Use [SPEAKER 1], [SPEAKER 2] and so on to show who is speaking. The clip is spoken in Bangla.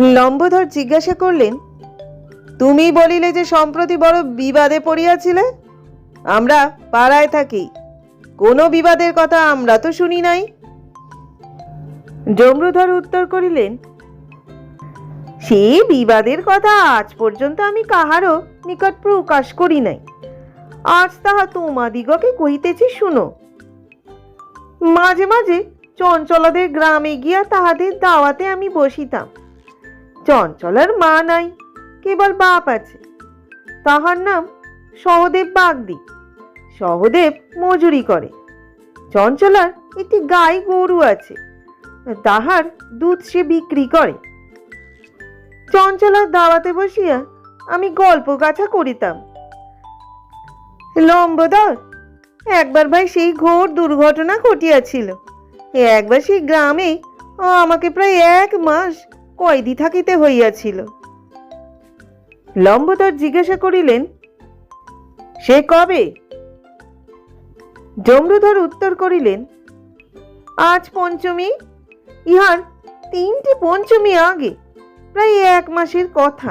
[SPEAKER 1] লম্বধর জিজ্ঞাসা করলেন তুমি বলিলে যে সম্প্রতি বড় বিবাদে পড়িয়াছিলে? আমরা পাড়ায় থাকি। কোনো বিবাদের কথা আমরা তো শুনি নাই। জম্রুধর উত্তর করিলেন, সে বিবাদের কথা আজ পর্যন্ত আমি কাহারও নিকট প্রকাশ করি নাই। আজ তাহা তোমাদিগকে কহিতেছি, শুনো। মাঝে মাঝে চঞ্চলাদের গ্রামে গিয়া তাহাদের দাওয়াতে আমি বসিতাম। চঞ্চলার মা নাই, কেবল বাপ আছে। তাহার নাম সহদেব বাগদি। সহদেব মজুরি করে। চঞ্চলার একটি গাই গরু আছে, তাহার দুধ সে বিক্রি করে। চঞ্চলার দাওয়াতে বসিয়া আমি গল্প গাছা করিতাম। লম্বদর, একবার ভাই সেই ঘোর দুর্ঘটনা ঘটিয়াছিল। একবার সেই গ্রামে আমাকে প্রায় এক মাস কয়দি থাকিতে হইয়াছিল। লম্বদর জিজ্ঞাসা করিলেন, সে কবে? ডমরুধর উত্তর করিলেন, আজ পঞ্চমী। ইহার তিনটি পঞ্চমী আগে, প্রায় এক মাসের কথা।